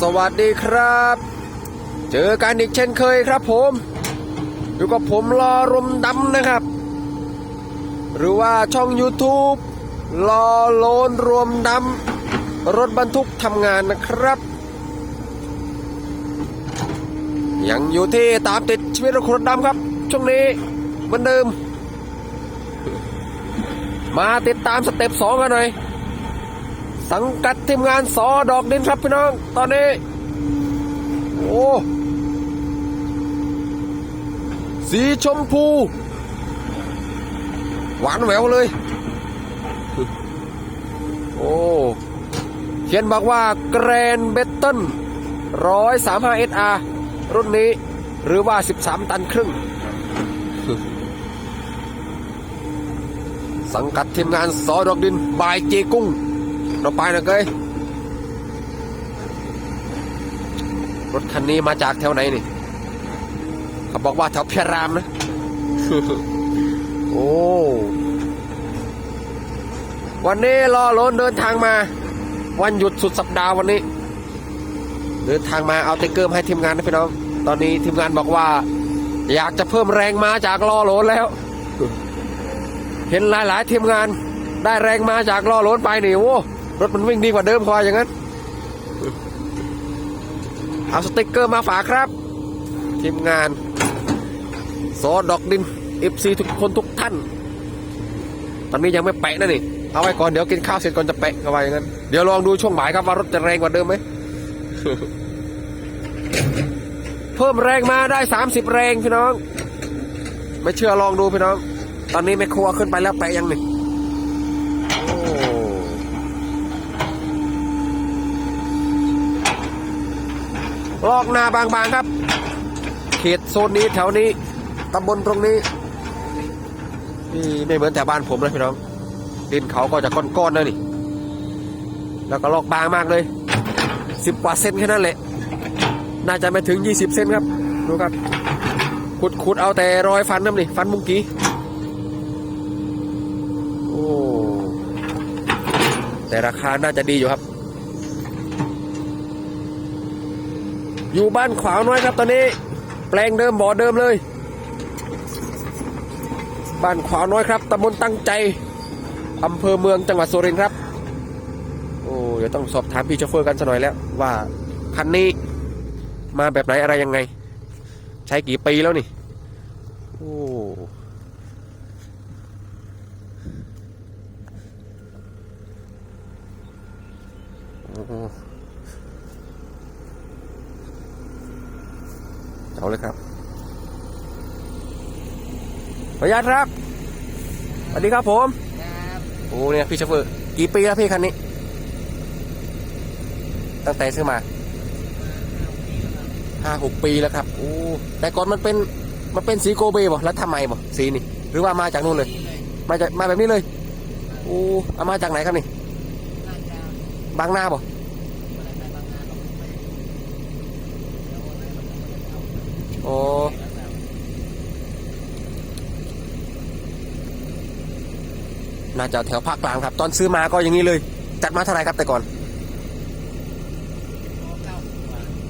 สวัสดีครับ เจอกันอีกเช่นเคยครับผมอยู่กับผมรอรมดำนะครับ หรือว่าช่อง YouTube รอโลนรวมดำรถบรรทุกทำงานนะครับ ยังอยู่ที่ตามติดชีวิตรถดำครับ ช่วงนี้เหมือนเดิม มาติดตามสเต็ปสองกันหน่อย สังกัดทีมงานสอดอกดินครับพี่น้อง ตอนนี้ โอ้สีชมพู หวานแหววเลย โอ้เขียนบอกว่าแกรนเบตเทิลร้อยสามห้าเอสอาร์รุ่นนี้หรือว่า13ตันครึ่ง สังกัดทีมงานสอดอกดินบายเจกุ้ง เราไปนะเกยรถคันนี้มาจากแถวไหนนี่ เขาบอกว่าแถวเพียรามนะ โอ้ วันนี้รอรถเดินทางมา วันหยุดสุดสัปดาห์วันนี้ เดินทางมาเอาติ๊กเกอร์มาให้ทีมงานนะพี่น้อง ตอนนี้ทีมงานบอกว่า อยากจะเพิ่มแรงมาจากล้อโหลนแล้ว เห็นหลายๆทีมงานได้แรงมาจากล้อโหลนไปนี่โอ้ รถมันวิ่งดีกว่าเดิมพออย่างนั้นเอาสติกเกอร์มาฝากครับทีมงานซอดอกดินเอฟซีทุกคนทุกท่าน ตอนนี้ยังไม่แปะนะนี่ เอาไว้ก่อนเดี๋ยวกินข้าวเสร็จก่อนจะแปะเอาไว้อย่างนั้น เดี๋ยวลองดูช่วงบ่ายครับว่ารถจะแรงกว่าเดิมไหม เพิ่มแรงมาได้ 30 แรงพี่น้อง ไม่เชื่อลองดูพี่น้อง ตอนนี้แม่ครัวขึ้นไปแล้วแปะยังนี่ ลอกนาบางๆครับ เขตโซนนี้แถวนี้ตำบลตรงนี้นี่ไม่เหมือนแต่บ้านผมเลยพี่น้องดินเขาก็จะก้อนๆนะนี่ แล้วก็ลอกบางมากเลยสิบกว่าเซนแค่นั้นแหละ น่าจะไม่ถึง 20 เซนครับ ดูครับ ขุดขุดเอาแต่รอยฟันน้ำนี่ ฟันมุงกี้โอ้แต่ราคาน่าจะดีอยู่ครับ อยู่บ้านขวาวน้อยครับตอนนี้ แปลงเดิมบ่อเดิมเลย บ้านขวาวน้อยครับตำบลตั้งใจอำเภอเมืองจังหวัดสุรินทร์ครับ โอ้เดี๋ยวต้องสอบถามพี่โชเฟอร์กันสักหน่อยแล้ว ว่าคันนี้มาแบบไหนอะไรยังไง ใช้กี่ปีแล้วนี่ โอ้โอ้ เอาเลยครับขออนุญาตครับ สวัสดีครับผม โอ้เนี่ยพี่โชเฟอร์ กี่ปีแล้วพี่คันนี้ ตั้งแต่ซื้อมาห้าหกปีแล้วครับ โอ้ แต่ก่อนมันเป็น มันเป็นสีโกเบบ่แล้วทำไมบ่สีนี่ หรือว่ามาจากนู่นเลย มาจากมาแบบนี้เลย โอ้เอามาจากไหนครับนี่ บางนาบ่โอ้ น่าจะแถวภาคกลางครับ ตอนซื้อมาก็อย่างนี้เลย จัดมาเท่าไหร่ครับแต่ก่อน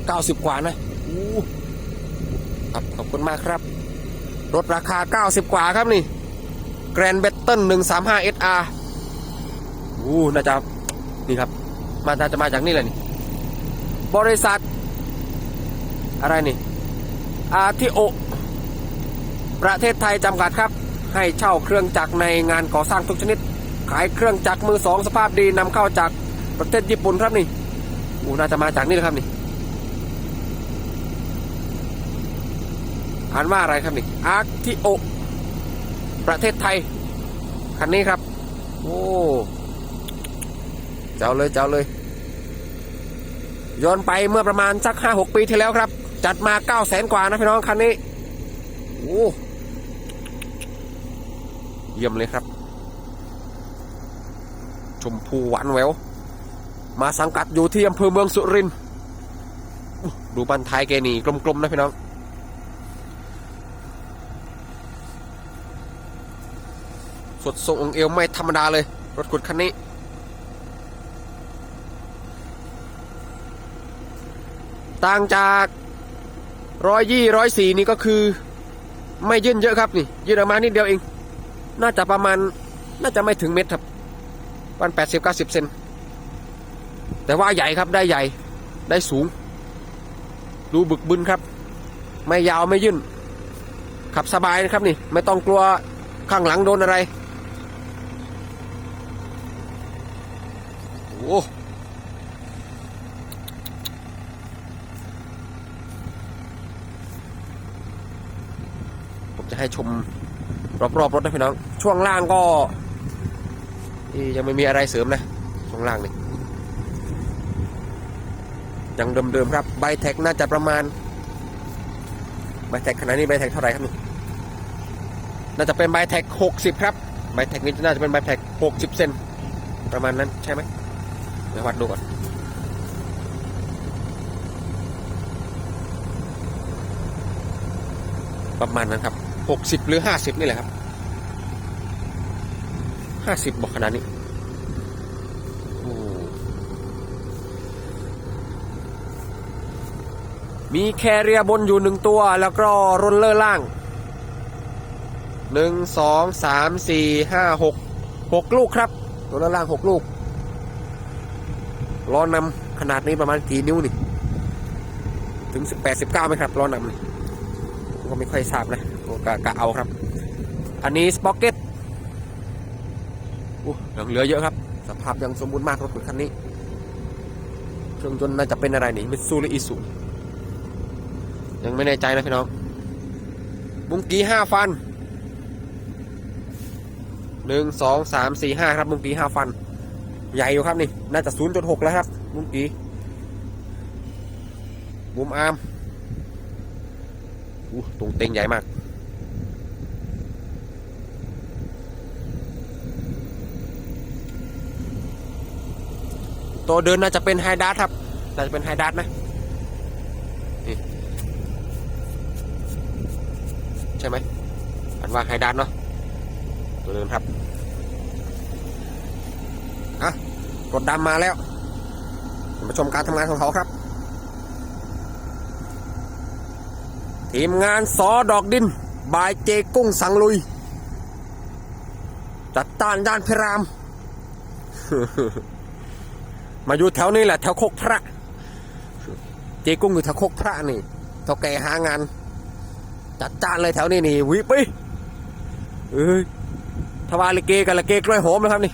เก้าสิบกว่านะอู้ครับขอบคุณมากครับ รถราคา 90 กว่าครับนี่ Grand b e t t l 135 SR อู้น่าจะนี่ครับ มาน่าจะมาจากนี่แหละนี่ บริษัท อะไรนี่อาทิโอ ประเทศไทยจำกัดครับ ให้เช่าเครื่องจักรในงานก่อสร้างทุกชนิด ขายเครื่องจักรมือสองสภาพดีนำเข้าจากประเทศญี่ปุ่นครับนี่อู้น่าจะมาจากนี่แหละครับนี่อ่านว่าอะไรครับนี่อาร์ทิโอประเทศไทย คันนี้ครับ โอ้ เจ้าเลยเจ้าเลย ย้อนไปเมื่อประมาณสักห้าหกปีที่แล้วครับ จัดมาเก้าแสนกว่านะพี่น้องคันนี้ โอ้ เยี่ยมเลยครับ ชมพูหวานแวว มาสังกัดอยู่ที่อำเภอเมืองสุรินทร์ดูบันท้ายแกนี่กลมๆนะพี่น้องสดทรงองเอวไม่ธรรมดาเลย รถขุดคันนี้ ต่างจากร้อยยี่ร้อยสี่นี่ก็คือ ไม่ยื่นเยอะครับนี่ ยื่นออกมานิดเดียวเอง น่าจะประมาณ น่าจะไม่ถึงเม็ดครับวันแปดสิบเก้าสิบเซนแต่ว่าใหญ่ครับได้ใหญ่ได้สูง ดูบึกบึนครับ ไม่ยาวไม่ยื่น ขับสบายนะครับนี่ ไม่ต้องกลัวข้างหลังโดนอะไร โอ้ผมจะให้ชม รอบๆรถนะพี่น้อง ช่วงล่างก็ยังไม่มีอะไรเสริมนะช่วงล่างนี่ยังเดิมๆครับใบแท็กน่าจะประมาณใบแท็กขนาดนี้ใบแท็กเท่าไหร่ครับนี่น่าจะเป็นใบแท็ก60ครับใบแท็กนี้น่าจะเป็นใบแท็ก60เซนประมาณนั้นใช่ไหมเดี๋ยววัดดูก่อนประมาณนั้นครับ 60หรือ50นี่แหละครับ50บบอกขนาดนี้มีแคเรียบนอยู่หนึ่งตัว แล้วก็รลเลอร์ล่างหนึ่งสองสามสี่ห้าหกหกลูกครับตัวละล่างหกลูกล้อนำขนาดนี้ประมาณกี่นิ้วนี่ ถึงสิบแปดสิบเก้าไหมครับล้อนำนี่ก็ไม่ค่อยทราบนะ กะกะเอาครับ อันนี้สป็อกเก็ตอู้ยังเหลือเยอะครับ สภาพยังสมบูรณ์มากรถคันนี้ เครื่องยนต์น่าจะเป็นอะไรนี่มิตซูหรืออีซูยังไม่แน่ใจนะพี่น้อง บุ้งกี้ห้าฟันหนึ่งสองสามสี่ห้าครับมุงกี้ห้าฟัน ใหญ่อยู่ครับนี่ น่าจะศูนย์จุดหกแล้วครับมุงกีมุมอาร์มตรงเต็งใหญ่มาก ตัวเดินน่าจะเป็นไฮดัสครับ น่าจะเป็นไฮดัสนะใช่ไหมอันว่าไฮดัสเนาะ ตัวเดินครับอะรถดำมาแล้ว มาชมการทำงานของเขาครับ ทีมงานสอดอกดิน บายเจกุ้งสังลุย จัดต้านย่านพิราม มาอยู่แถวนี้แหละแถวโคกพระ เจกุ้งอยู่แถวโคกพระนี่เท่าแกหางาน จัดจ้านเลยแถวนี้นี่วิปเอ้ยทวารลิเกกับลิเกกล้วยหอมนะครับนี่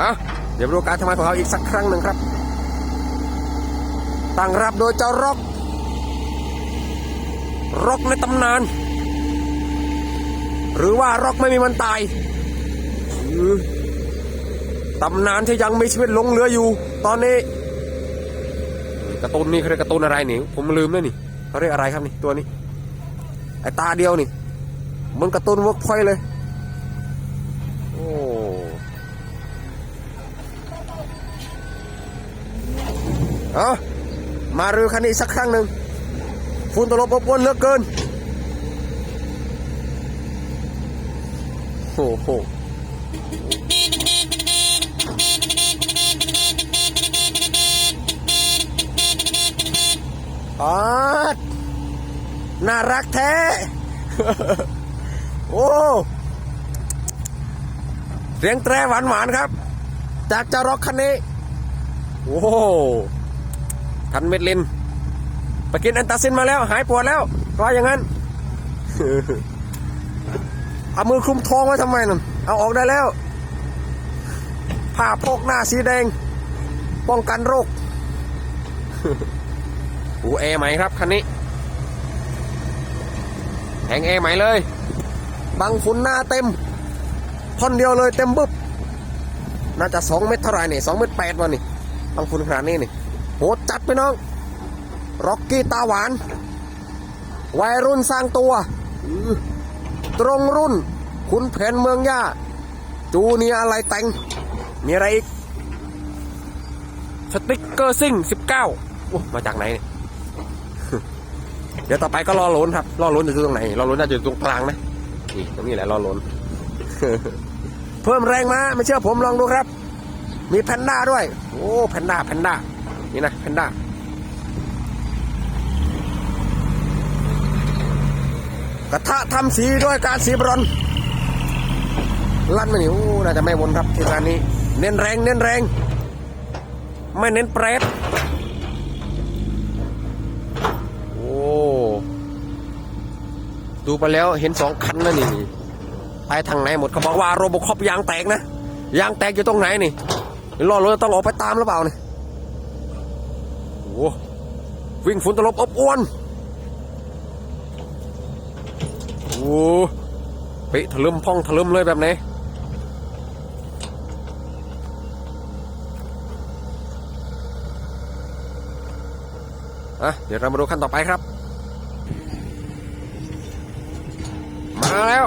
อะเดี๋ยวดูการทำงานของเขาอีกสักครั้งหนึ่งครับ ตั้งรับโดยเจ้าร็อกร็อกในตำนาน หรือว่าร็อกไม่มีวันตายตำนานที่ยังมีชีวิตลงเหลืออยู่ ตอนนี้กร์ตูนนี่เขาเรียกกร์ตูนอะไรนี่ผมลืมแล้วนี่เขาเรียกอะไรครับนี่ตัวนี้ไอตาเดียวนี่มันกร์ตูนเวิร์กพอยเลยโอ้เอามาเรือคันนี้สักครั้งหนึ่งฝุ่นตลบอบอวนเหลือเกิน โอ้โหอ๋อน่ารักแท้ โอ้เสียงแตรหวานหวานๆครับ จากเจารอกคันนี้ โอ้ทันเม็ดลิน ไปกินอันตาซินมาแล้ว หายปวดแล้วว่าอย่างนั้น เอามือคลุมท้องไว้ทำไมนั่นเอาออกได้แล้วผ้าโพกหน้าสีแดง ป้องกันโรคหูแอร์ใหม่ครับคันนี้แผงแอร์ใหม่เลย บังฝุ่นหน้าเต็มท่อนเดียวเลยเต็มบึ๊บน่าจะสองเมตรเท่าไหร่นี่สองเมตรแปดวันนี่บังฝุ่นขนาดนี้นี่โหดจัดไปน้องร็อกกี้ตาหวานวัยรุ่นสร้างตัวอื้อ ตรงรุ่น คุณเพนเมืองย่า จูเนียอะไรแต่ง มีอะไรอีก สติ๊กเกอร์ซิ่ง19โอ้มาจากไหนเนี่ยเดี๋ยวต่อไปก็รอล้นครับ รอล้นจะอยู่ตรงไหน รอล้นน่าจะอยู่ตรงกลางนะนี่ตรงนี้แหละรอล้น เพิ่มแรงมาไม่เชื่อผมลองดูครับ มีแพนด้าด้วย โอ้แพนด้าแพนด้านี่นะแพนด้า กระทะทำสีด้วยการสีบรอนลั่นมานี่โอ้น่าจะไม่วนครับทีมงานนี้ เน้นแรงเน้นแรง ไม่เน้นเปรตโอ้ดูไปแล้วเห็นสองคันแล้วนี่ไปทางไหนหมดเขาบอกว่าโรบคอปยางแตกนะยางแตกอยู่ตรงไหนนี่รอรถต้องออกไปตามหรือเปล่านี่โอ้วิ่งฝุ่นตลบอบอวน โอ้ปิถลึมพ่องถลึมเลยแบบนี้อะเดี๋ยวเรามาดูขั้นต่อไปครับ มาแล้ว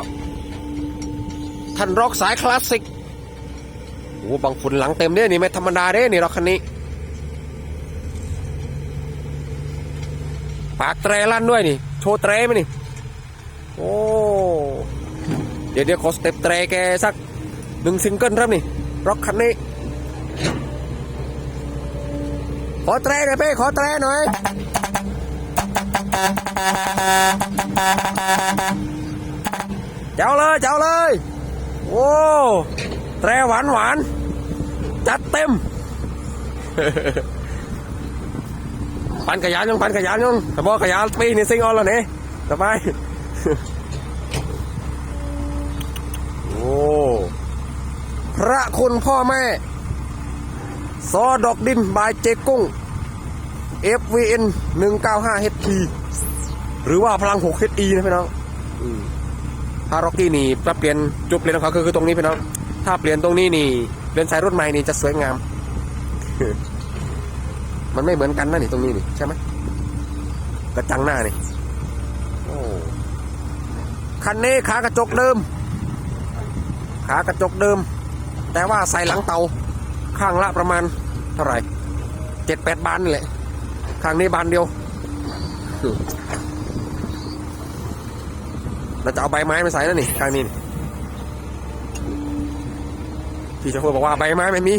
ท่านร็อกสายคลาสสิกโอ้บังฝุ่นหลังเต็มเด้นี่ไม่ธรรมดาเด้นี่รถคันนี้ ปากแตรลั่นด้วยนี่ โชว์แตรไหมนี่ โอ้ เดี๋ยวเดี๋ยวขอสเต็ปแตรแกสักหนึ่งซิงเกิลครับนี่ร็อกคันนี้ ขอแตรหน่อยเป้ขอแตรหน่อย เจ้าเลยเจ้าเลย โอ้แตรหวานหวานจัดเต็มปันขยานยังปันขยานยังแต่บอกขยานปีนี่ซิงออนแล้วเนี่ยสบาย โอ้พระคุณพ่อแม่ ซอดอกดินบายเจกุ้ง FVN 195 HP หรือว่าพลัง6 HE นะพี่น้องอืมถ้าร็อกกี้นี่ถ้าเปลี่ยนจุดเปลี่ยนของเขาคือตรงนี้พี่น้อง ถ้าเปลี่ยนตรงนี้นี่เป็นสายรถใหม่นี่จะสวยงาม มันไม่เหมือนกันนะนี่ตรงนี้นี่ใช่ไหมกระจังหน้านี่โอ้ คันนี้ขากระจกเดิม ขากระจกเดิม แต่ว่าใส่หลังเตา ข้างละประมาณเท่าไหร่เจ็ดแปดบานนี่แหละ ข้างนี้บานเดียวเราจะเอาใบไม้มาใส่แล้วนี่ข้างนี้นี่พี่ชเฟอร์บอกว่าใบไม้ไม่มี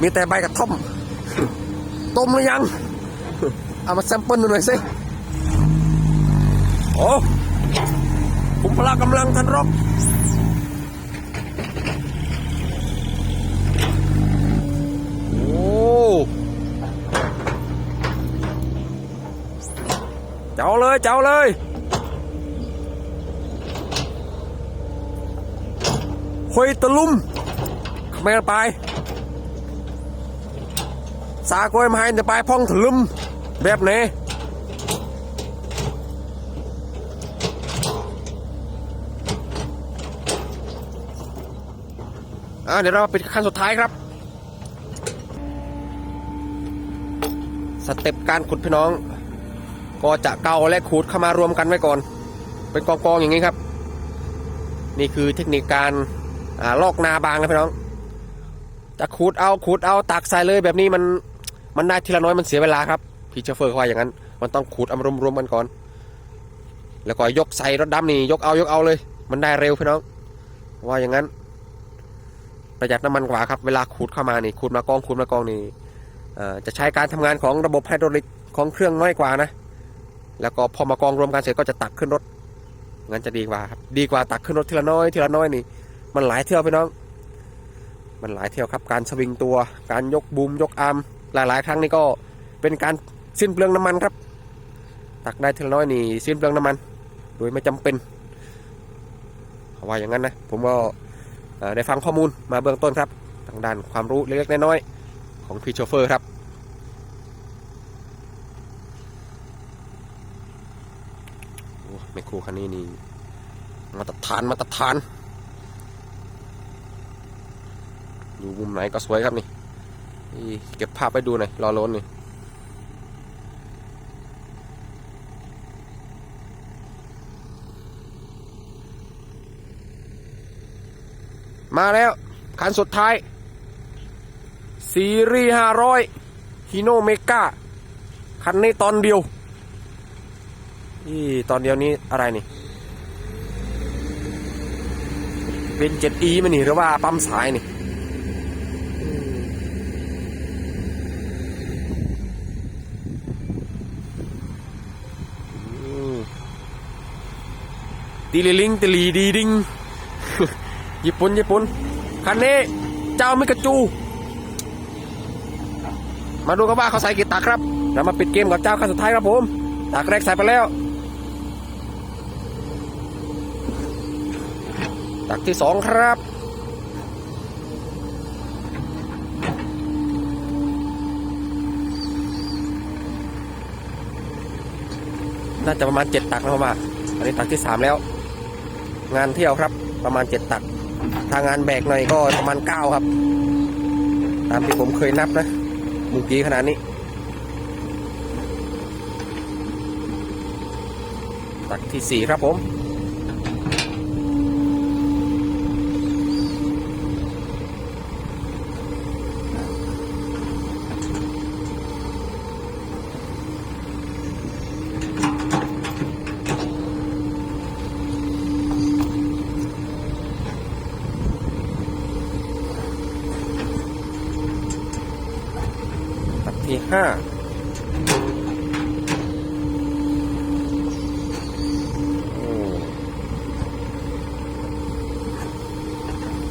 มีแต่ใบกระท่อม ต้มหรือยัง เอามาแซมเปิลดูหน่อยสิ โอ้ ผมพละกำลังทันรบโอ้เจ้าเลยเจ้าเลยหอยตะลุ่มขมรไป สากล้วยไม้จะไปพ่องถลุมแบบนี้ อ่าเดี๋ยวเราปิดขั้นสุดท้ายครับ สเต็ปการขุดพี่น้อง ก็จะเกาและขูดเข้ามารวมกันไว้ก่อน เป็นกองๆอย่างนี้ครับ นี่คือเทคนิคการอ่าลอกนาบางนะพี่น้อง จะขูดเอาขูดเอาตักใส่เลยแบบนี้มันมันได้ทีละน้อยมันเสียเวลาครับพี่เชฟเฟอร์เขาว่าอย่างนั้น มันต้องขูดเอามารวมๆกันก่อน แล้วก็ยกใส่รถดำนี่ยกเอายกเอาเลย มันได้เร็วพี่น้องว่าอย่างนั้น ประหยัดน้ำมันกว่าครับเวลาขูดเข้ามานี่ขูดมากองขูดมากองนี่จะใช้การทำงานของระบบไฮดรอลิกของเครื่องน้อยกว่านะ แล้วก็พอมากองรวมกันเสร็จก็จะตักขึ้นรถงั้นจะดีกว่าครับดีกว่าตักขึ้นรถทีละน้อยทีละน้อยนี่ มันหลายเที่ยวพี่น้อง มันหลายเที่ยวครับ การสวิงตัว การยกบูมยกอาร์มหลาย ๆ ครั้งนี่ก็เป็นการสิ้นเปลืองน้ำมันครับ ตักได้ทีละน้อยนี่สิ้นเปลืองน้ำมัน โดยไม่จำเป็นว่าอย่างนั้นนะผมก็ ได้ฟังข้อมูลมาเบื้องต้นครับทางด้านความรู้เล็กๆน้อยๆของพี่โชเฟอร์ครับโอ้แมคโครคันนี้นี่มาตรฐานมาตรฐาน อยู่มุมไหนก็สวยครับนี่นี่เก็บภาพไปดูหน่อยรอล้นนี่ มาแล้วคันสุดท้าย ซีรีส์ห้าร้อยฮิโนเมกาคันนี้ตอนเดียวนี่ตอนเดียวนี้อะไรนี่เป็น 7E มันนี่หรือว่าปั๊มสายนี่ตีลิลิงตีลีดีดิง ญี่ปุ่นญี่ปุ่นคันนี้เจ้ามิกาจู มาดูกันว่าเขาใส่กี่ตักครับเรามาปิดเกมกับเจ้าคันสุดท้ายครับผมตักแรกใส่ไปแล้ว ตักที่สองครับน่าจะประมาณเจ็ดตักนะครับว่าอันนี้ตักที่สามแล้ว งานเที่ยวครับประมาณเจ็ดตัก ถ้างานแบกหน่อยก็ประมาณเก้าครับ ตามที่ผมเคยนับนะเมุกี้ขนาดนี้ ตักที่สี่ครับผม ห้า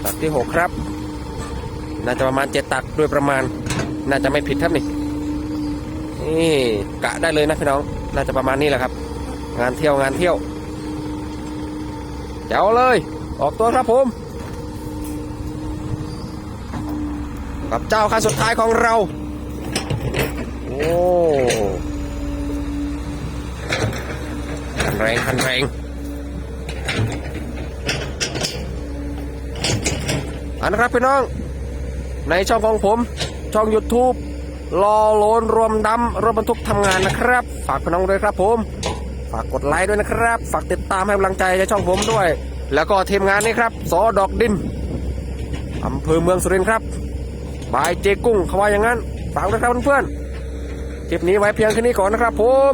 ตักที่หกครับ น่าจะประมาณเจ็ดตักด้วยประมาณ น่าจะไม่ผิดครับนี่นี่กะได้เลยนะพี่น้อง น่าจะประมาณนี้แหละครับ งานเที่ยวงานเที่ยว เจ้าเลย ออกตัวครับผม กับเจ้าคันสุดท้ายของเรา คันแรงคันแรงอันนะครับพี่น้อง ในช่องของผม ช่อง YouTube รอโลนรวมดำรถบรรทุกทำงานนะครับ ฝากพี่น้องด้วยครับผม ฝากกดไลค์ด้วยนะครับ ฝากติดตามให้กำลังใจในช่องผมด้วย แล้วก็ทีมงานนี้ครับสอดอกดินอำเภอเมืองสุรินทร์ครับบายเจกุ้งเขาว่าอย่างนั้น ฝากด้วยครับเพื่อนๆ คลิปนี้ไว้เพียงแค่นี้ก่อนนะครับผม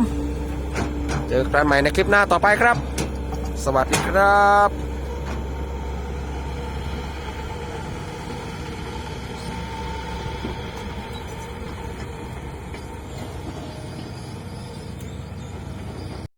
เจอกันใหม่ในคลิปหน้าต่อไปครับ สวัสดีครับ